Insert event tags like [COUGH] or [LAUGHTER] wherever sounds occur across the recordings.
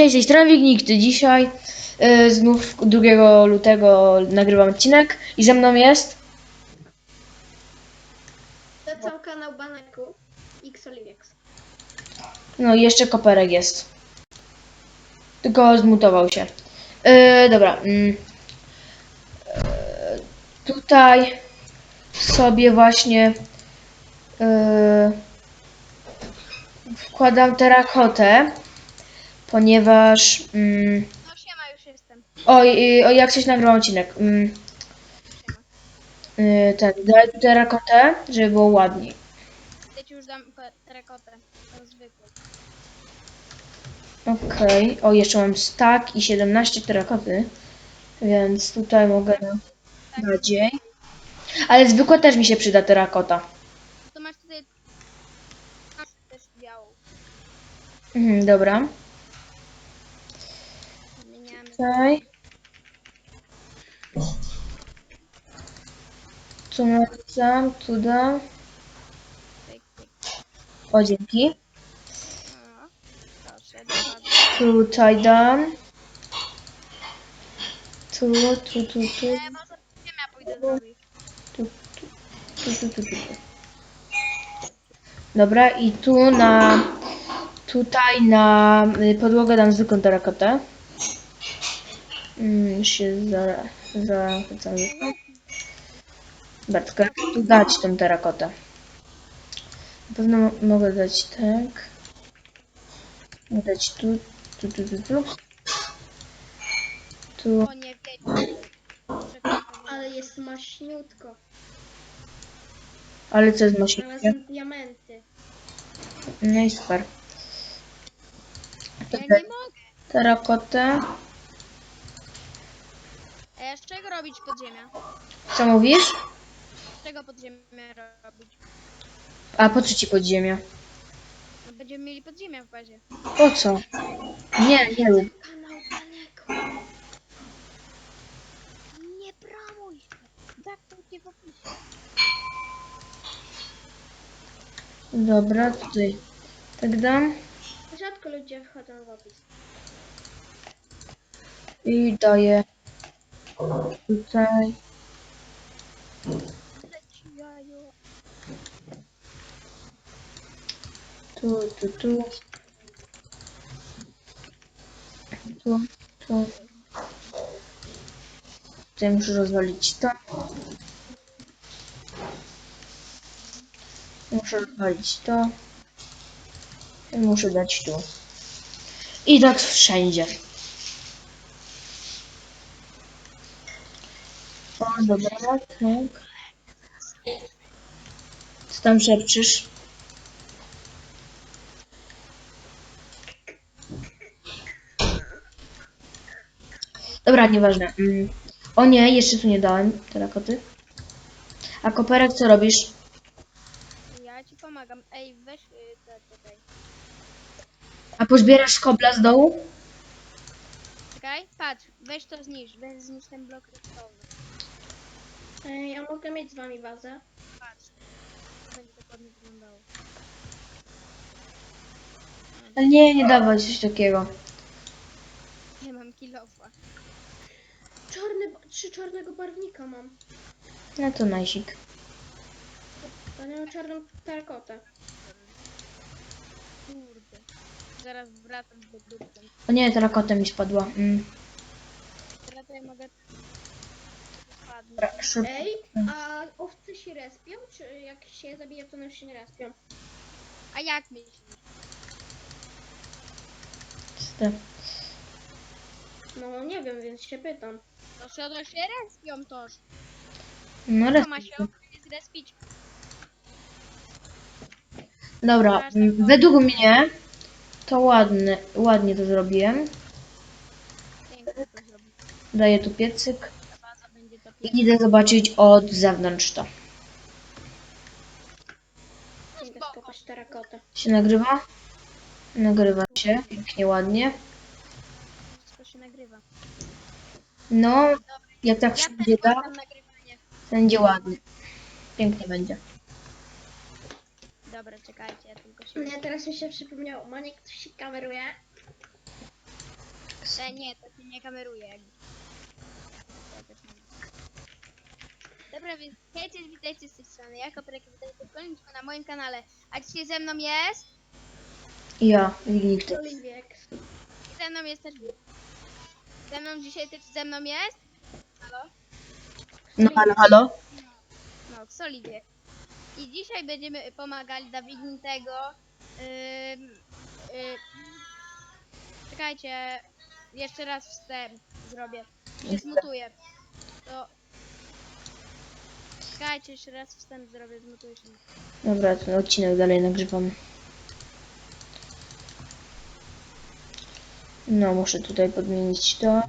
Cześć, tej strony Wignikty. Dzisiaj y, znów 2 lutego nagrywam odcinek i ze mną jest... Polecam kanał Baneku Xolivex. No i jeszcze Koperek jest. Tylko zmutował się. Y, dobra. mm. Y, tutaj sobie właśnie y, wkładam terakotę, ponieważ... mm, No siema, już jestem. Oj, oj, jak coś nagrał odcinek. Mm. Y, Ten, daj tu terakotę, żeby było ładniej. Ja ci już dam pe- terakotę. Tą zwykłą. Okej. O, jeszcze mam stack i 17 terakoty, więc tutaj mogę na nadziei. Ale zwykła też mi się przyda terakota. To masz tutaj... Masz też białą. Mhm, dobra. Tutaj. Tu napisam, tu dam. O, dzięki. No. Proszę, dokładnie. Tutaj dam. Tu, tu, tu, tu. E, może wiem, ja pójdę zrobić. Tu, tu, tu, tu, tu. Dobra, i tu na. Tutaj na y, podłogę dam zwykłą terakotę. Mm, się za. za. tu dać tą terakotę. Na pewno mo- mogę dać tak. Mogę dać tu, tu, tu, tu, tu. Tu. O nie, wiedź. Ale jest maśniutko. Ale co jest maśnikiem? Znalazłem diamenty. No i super. Ja nie mogę. Terakotę. Z czego robić podziemia? Co mówisz? Z czego podziemia robić? A po co ci podziemia? No, będziemy mieli podziemia w bazie. Po co? Nie, nie rób. Kanał Baneku. Nie promuj! Zamknij w opisie. Dobra, tutaj. Tak dam. Rzadko ludzie wchodzą w opis. I daję. Tutaj. Tu, tu, tu. Tu, tu. Tutaj muszę rozwalić to. Muszę rozwalić to. I muszę dać tu. I tak wszędzie. O, dobra, tak. Co tam szepczysz? Dobra, nieważne. Mm. O nie, jeszcze tu nie dałem terakoty. A koperek co robisz? Ja ci pomagam. Ej, weź y, te tutaj. A pozbierasz kobla z dołu? Czekaj, patrz, weź to zniszcz, weź zniszcz ten blok rysowy. E, ja mogę mieć z wami bazę. Patrz. Będzie dokładnie wyglądało. Ale nie, nie dawać coś takiego. Nie mam kilofa. Czarny, trzy czarnego barwnika mam. No to najsik. To nie mam czarną terakotę. Kurde. Zaraz wracam do grupy. O nie, terakota mi spadła. Mm. Teraz to ja mogę... Dobra, szybko. Ej, a owce się respią? Czy jak się zabije, to one się nie respią? A jak myślisz? Czyste. No nie wiem, więc się pytam. To się to się respią toż. No To ma się okres respić. Dobra, mm, według mnie to ładne, ładnie to zrobiłem. Pięknie to zrobić. Daję tu piecyk Ta baza będzie to i idę zobaczyć od zewnątrz to. Idę skopać terakotę. Się nagrywa? Nagrywa się, pięknie, ładnie. Wszystko się nagrywa. No, jak tak wszędzie też da, nagrywanie. będzie ładnie. Pięknie będzie. Dobra, czekajcie, ja tylko się... Nie, teraz mi się przypomniało. Maniek, ktoś się kameruje. E, nie, to się nie kameruje. jakby. Ja też nie. Dobra, więc hej, cześć, witajcie z tej strony. Ja Koperek, witajcie w kolejnym odcinku na moim kanale. A dzisiaj ze mną jest... Ja. Oliwiek. I ze mną jest też... Ze mną dzisiaj też ze mną jest... Halo? No halo, halo? No, Soliwie. I dzisiaj będziemy pomagali dla Wignitego. Ym, y, czekajcie, jeszcze raz wstęp zrobię. Się zmutuję. To... Czekajcie, jeszcze raz wstęp zrobię, zmutuję się. Dobra, ten odcinek dalej nagrywam. No, muszę tutaj podmienić to.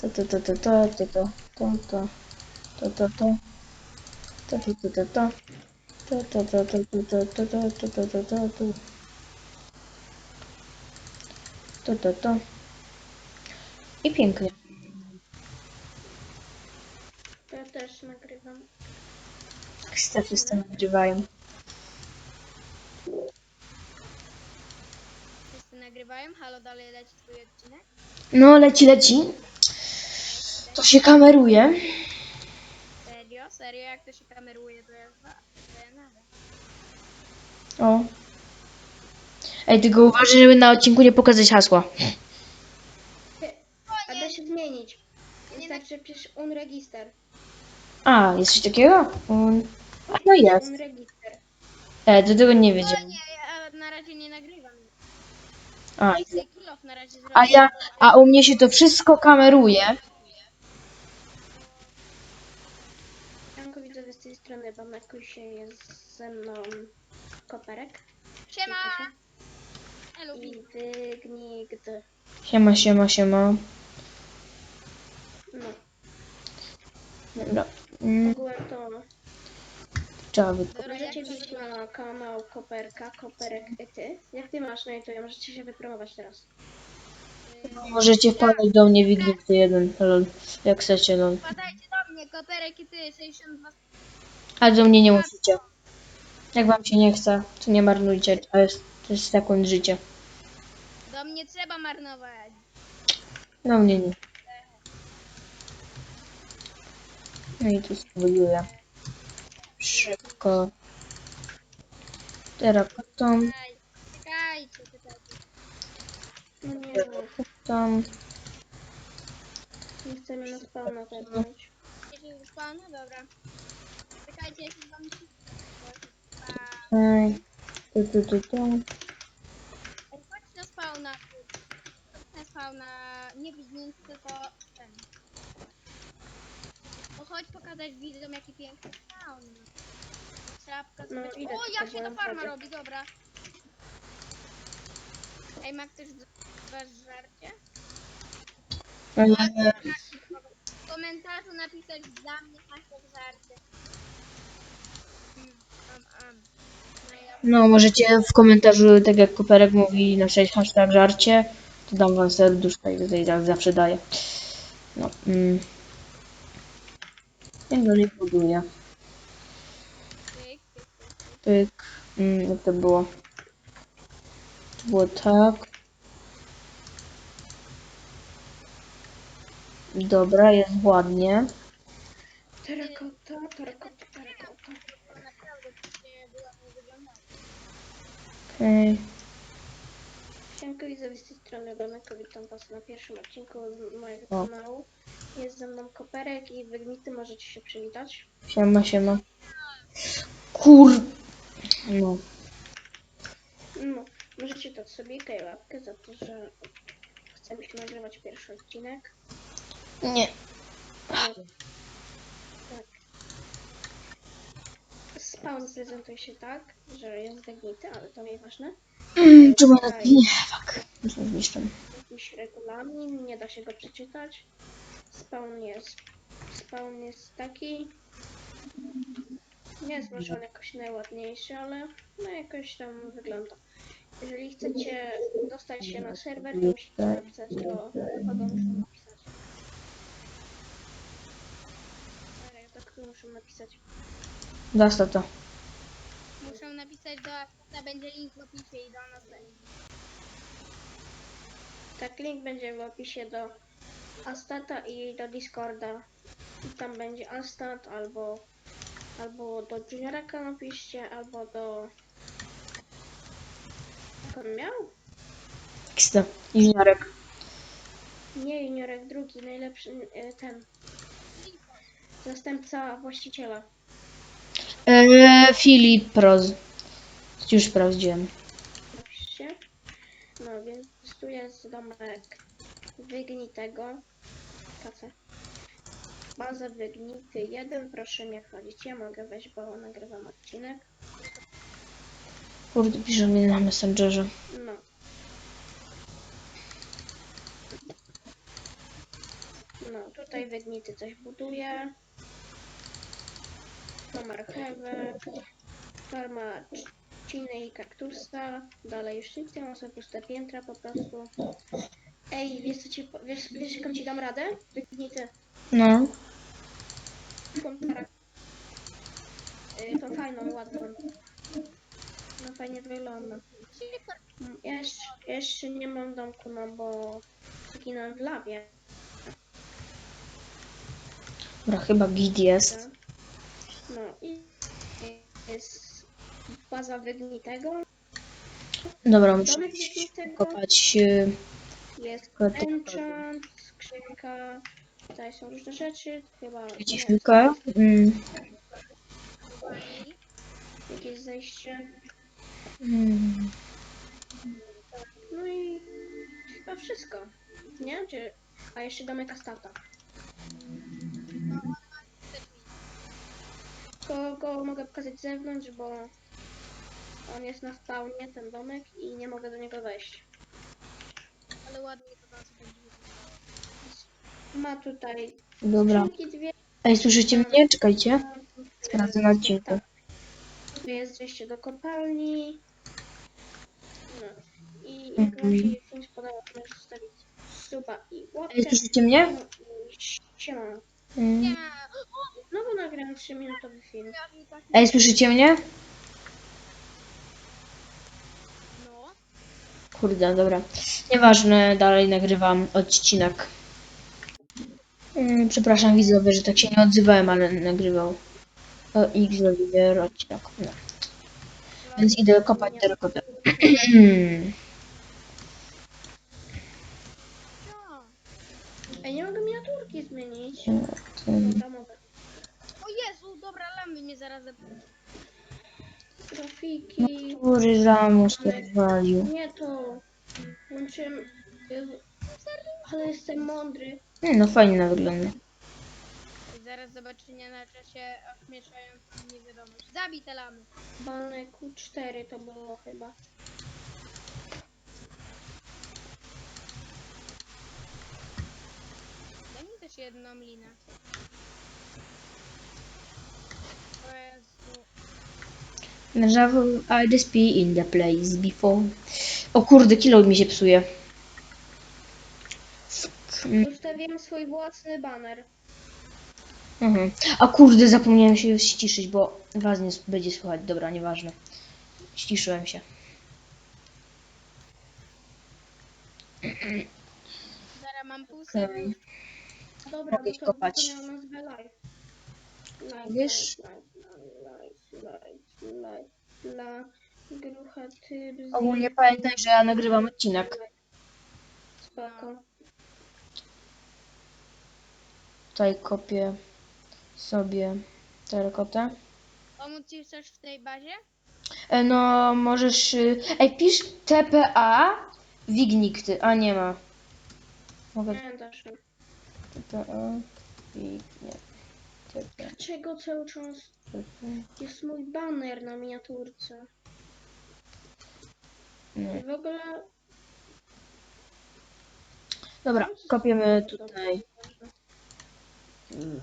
To, to, to, to, to, to, to, to, to, to, to, to. To, to, to, to, to. To, to, to, to, to, to, to, to, to, to, to, to, to. To, to, to. I pięknie. To ja też nagrywam. Wszyscy nagrywają. Wszyscy nagrywają? Halo, dalej leci twój odcinek? No, leci, leci. To się kameruje. Serio? Serio? Jak to się kameruje, to ja... To ja nada. O. Ej, tylko uważaj, żeby na odcinku nie pokazać hasła. [LAUGHS] A da się zmienić. Wystarczy przecież unregister. A, jest coś takiego? Um, no jest. Unregister. E, do tego nie O wiedziałem. nie, ja na razie nie nagrywam. A, Ja sobie kill off na razie zrobię. a ja, a u mnie się to wszystko kameruje. Janko widzę z tej strony, bo Mekusie jest ze mną koperek. Siema! Elu, I wygnigd. Siema, siema, siema. No, Dobra. Mm, ogółem to trzeba wy... Dobra, możecie jak bić na kanał Koperka, Koperek i ty. Jak ty masz na YouTube, możecie się wypromować teraz. Możecie wpadać do mnie Wiglikty 1, lol. Jak chcecie, lol. Wpadajcie do mnie, koperek i ty, 62 Ale do mnie nie musicie. Jak wam się nie chce, to nie marnujcie. To jest, to jest sekund życia. Do mnie trzeba marnować. No mnie nie. No i tu spróbuję. Szybko. Czekaj, czekajcie, czekajcie. No nie, tam. nie chcemy na spawna tepnąć. Jeśli już spawna? Dobra. Czekajcie, się wam... Ej, tu, tu, tu, tu. Chodź na spawna. Na spawna. Nie widząc, tylko ten. No chodź pokazać widzom, jaki piękny. Trzeba pokazać. No, idę o, jak się to farma sobie. robi, dobra. Ej, ma ktoś wasz żarcie? Eee, W komentarzu napisać dla mnie hashtag żarcie. No No, możecie w komentarzu, tak jak Koperek mówi, napisać hashtag żarcie. To dam wam serduszko i tutaj tak zawsze daję. No. Mm. I dalej buduję. pyk. Mm, jak to było? To było tak. Dobra, jest ładnie. Terakota, terakota, terakota. Okej. Siemka widzę z tej strony Domek, witam was na pierwszym odcinku mojego O. kanału. Jest ze mną Koperek i Wygnity, możecie się przywitać. Siema, siema. Kur... No. No, możecie dać sobie łapkę za to, że chcemy się nagrywać pierwszy odcinek. Nie. No, tak. Spawn prezentuje się tak, że jest Wygnity, ale to nieważne. Mm, Czemu na... Nie, fuck. Już zniszczę. Jakiś regulamin, nie da się go przeczytać. Spawn jest, spawn jest taki. Nie jest może on jakoś najładniejszy, ale no jakoś tam wygląda. Jeżeli chcecie dostać się na serwer, to musicie napisać do kogo muszę napisać. Kogo muszę napisać. Dasta to. Muszę napisać do Afkota, będzie link w opisie i do nas będzie. Tak, link będzie w opisie do Astata i do Discorda. I tam będzie Astat albo albo do Junioraka napiszcie, albo do... Jak on miał? XD. Juniorek. Nie, Juniorek drugi, najlepszy, e, ten. Zastępca właściciela. Eee, Filip Proz. Już sprawdziłem. No więc tu jest domek wygnitego. Kasę. Baza wygnity 1, proszę nie wchodzić. Ja mogę wejść, bo nagrywam odcinek. Kurde, pisze mi na Messengerze. No. No, tutaj wygnity coś buduje. Ma marchewę. Farma trzciny i kaktusa. Dalej już ja mam sobie puste piętra po prostu. Ej, wiesz co ci, wiesz, wiesz jaką ci dam radę? Wygnity. No. Tą tarak. Y, tą fajną, ładną. No fajnie wygląda. Mm, Ja jeszcze, jeszcze nie mam domku, no bo zginąłem w lawie. Dobra, chyba git jest. No i i jest baza wygnitego. Dobra, muszę Domek wygnitego. kopać. e, Jest enchant, skrzynka. Tutaj są różne rzeczy. Chyba nie, chwilkę. Mm. jakieś zejście. Mm. No i chyba wszystko. Nie? Czy... A jeszcze domek Astata. Go, go mogę pokazać z zewnątrz, bo on jest na spawnie, ten domek, i nie mogę do niego wejść. Ale ładnie to nas będzie. Ma tutaj Dobra. skrzynki dwie. Ej, słyszycie mnie? Czekajcie. Sprawdzę na odcinku. Tu jest zejście do kopalni. No. I jak wam Mhm. się film spodobał, możesz zostawić suba i łapkę. Ej, słyszycie mnie? No i. Mm. Nie ma. Znowu nagrałem 3-minutowy film. Ja mi tak Ej, słyszycie mnie? No. Kurde, dobra. Nieważne, dalej nagrywam odcinek. Mm, Przepraszam widzowie, że tak się nie odzywałem, ale nagrywał. O, X Oliver odcinek. No. Więc idę kopać terakotę. Co? Ej, nie mogę miniaturki zmienić. Dobra, mogę. O Jezu, dobra, lamy mnie zaraz. Grafiki. Który Ramos to walił? Nie to. Włączyłem. Jezu. Ale jestem mądry. Nie, No fajnie wygląda. Zaraz zobaczenia na czasie ośmieszającą mnie wiadomość. Zabij te lamy. Bane Q4 to było chyba. Daj mi też jedną linę. Never I be in the place before. O kurde, kilo mi się psuje. Mm, Ustawiłem swój własny baner. Mhm. A kurde, zapomniałem się ściszyć, bo was nie będzie słychać. Dobra, nieważne. Ściszyłem się. Mam pół. Dobra, Mogę bo to, kopać. to nazwę live. Live, Wiesz? live, live, live, live, dla grucha typ z... Ogólnie pamiętaj, że ja nagrywam odcinek. Spoko. Tutaj kopię sobie terakotę. Pomóc ci coś w tej bazie? E, no, możesz... y, Ej, pisz TPA Wignikty. A, nie ma. Mogę Nie, dasz. TPA Wignie. Dlaczego cały czas jest mój baner na miniaturce? No. I w ogóle... Dobra, kopiemy tutaj. Y,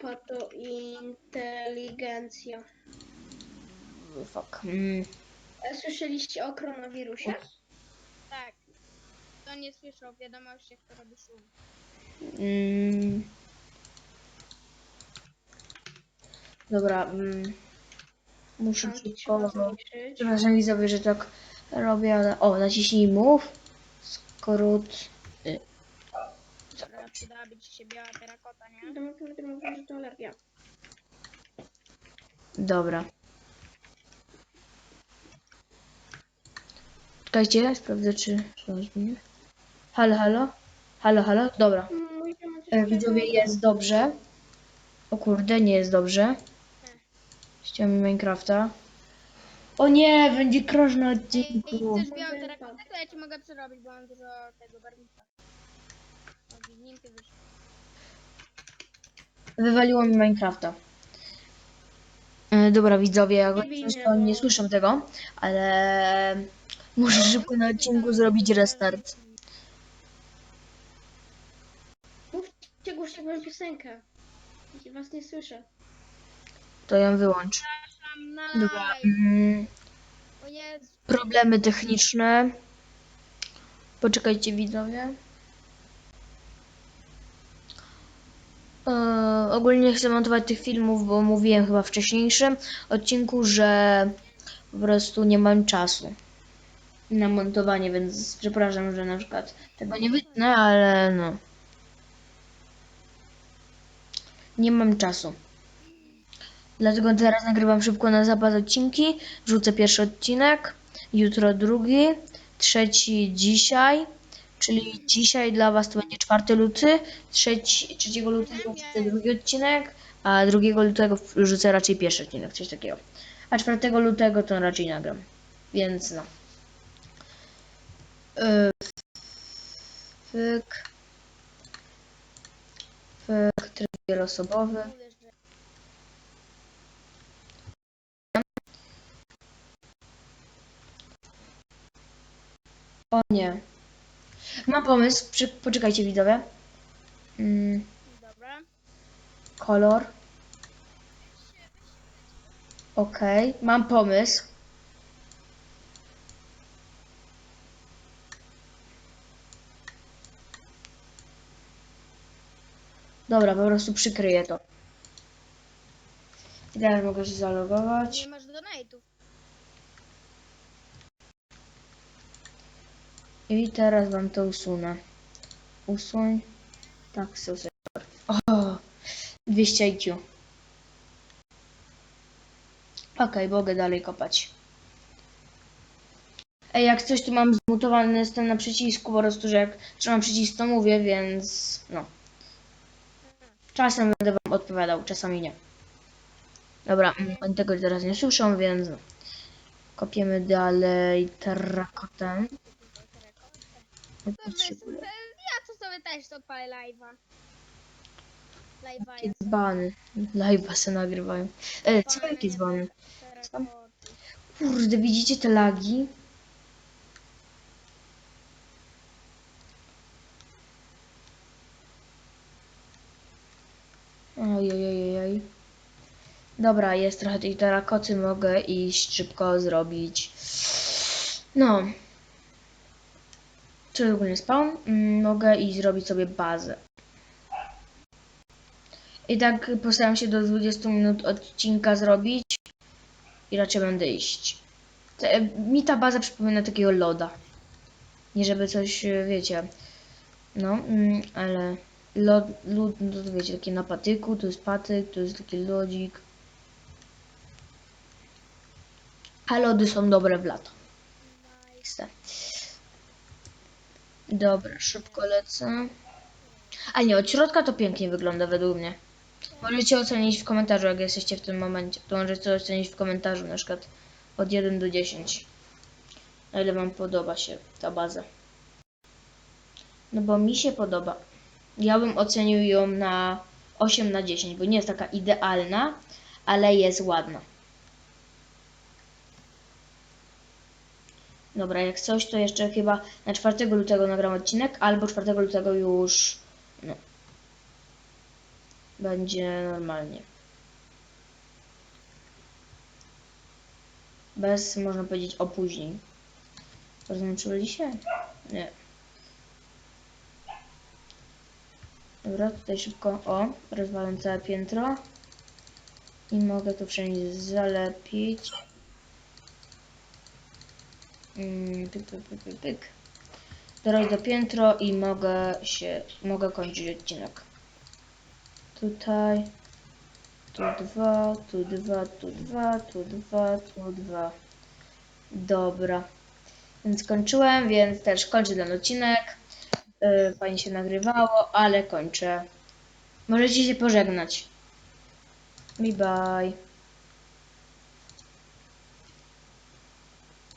pato inteligencja. Fuck. Mm. A Słyszeliście o koronawirusie? Tak. Kto nie słyszał wiadomości, jak to robi szum. Mm. Dobra. Mm. Muszę Tam szybko. trzeba zmniejszyć. Przepraszam widzowie, że tak robię, ale... O, naciśnij move. Skrót. Przydałaby ci się biała terakota, nie? To naprawdę mówię, że to lepiej. Dobra. Czekajcie, sprawdzę czy... Halo, halo? Halo, halo? Dobra. Mój temat E, widzowie, jest dobrze. O kurde, nie jest dobrze. Mi Minecrafta. O nie, będzie crash na Ej, odcinku. chcesz białą terakotę? To ja ci mogę przerobić, bo mam dużo tego barwnika. O, widninki wyszły. Wywaliło mi Minecrafta. E, dobra, widzowie, Nie często nie słyszę tego, ale muszę szybko na odcinku zrobić restart. Mówcie głośno moją piosenkę. Ja was nie słyszę. To ją wyłącz. Live. Mm, problemy techniczne. Poczekajcie, widzowie. E, ogólnie nie chcę montować tych filmów, bo mówiłem chyba w wcześniejszym odcinku, że po prostu nie mam czasu na montowanie, więc przepraszam, że na przykład tego nie wytnę, ale no. Nie mam czasu. Dlatego teraz nagrywam szybko na zapas odcinki. Wrzucę pierwszy odcinek, jutro drugi, trzeci dzisiaj, czyli dzisiaj dla Was to będzie 4 luty, trzeci, 3 lutego wrzucę drugi odcinek, a 2 lutego wrzucę raczej pierwszy odcinek, coś takiego. A 4 lutego to raczej nagram, więc no. Yy, Fyk. Fyk, tryb wielosobowy. O nie. Mam pomysł. Przy, poczekajcie widzowie. Mm, Dobra. kolor. Okej. Mam pomysł. Dobra, po prostu przykryję to. I teraz mogę się zalogować. Nie masz donate'ów. I teraz wam to usunę. Usuń. Tak, sucek. O, 200 IQ. Okej, mogę dalej kopać. Ej, jak coś tu mam zmutowany jestem na przycisku, po prostu, że jak trzymam przycisk to mówię, więc no. Czasem będę wam odpowiadał, czasami nie. Dobra, mm, oni tego teraz nie słyszą, więc no. Kopiemy dalej terrakotę. Ja to sobie też odpalę live'a. Live'a Jakie ja dzbany. Live'a se nagrywają. E, co jakie dzbany? Kurde, widzicie te lagi? Ojojojoj. Dobra, jest trochę tej terakoty, mogę iść szybko zrobić. No. Czy ogólnie spawn? Mm, Mogę iść zrobić sobie bazę. I tak postaram się do 20 minut odcinka zrobić i raczej będę iść. Mi ta baza przypomina takiego loda. Nie żeby coś, e, wiecie. No, mm, ale lod, lód, no to wiecie, takie na patyku, tu jest patyk, tu jest taki lodzik. A lody są dobre w lato. Nice. Dobra, szybko lecę. A nie, od środka to pięknie wygląda według mnie. Możecie ocenić w komentarzu, jak jesteście w tym momencie. To możecie ocenić w komentarzu, na przykład od 1 do 10. Na ile Wam podoba się ta baza. No bo mi się podoba. Ja bym ocenił ją na 8 na 10, bo nie jest taka idealna, ale jest ładna. Dobra, jak coś, to jeszcze chyba na 4 lutego nagram odcinek, albo 4 lutego już no, będzie normalnie. Bez, można powiedzieć, opóźnień. Rozumiem, czy byli się? Nie. Dobra, tutaj szybko, o, rozwalam całe piętro. I mogę to wszędzie zalepić. Pyk, pyk, pyk, pyk, pyk. Teraz do piętro i mogę się, mogę kończyć odcinek. Tutaj, tu dwa, tu dwa, tu dwa, tu dwa, tu dwa. Dobra. Więc skończyłem, więc też kończę ten odcinek. Yy, fajnie się nagrywało, ale kończę. Możecie się pożegnać. Bye bye.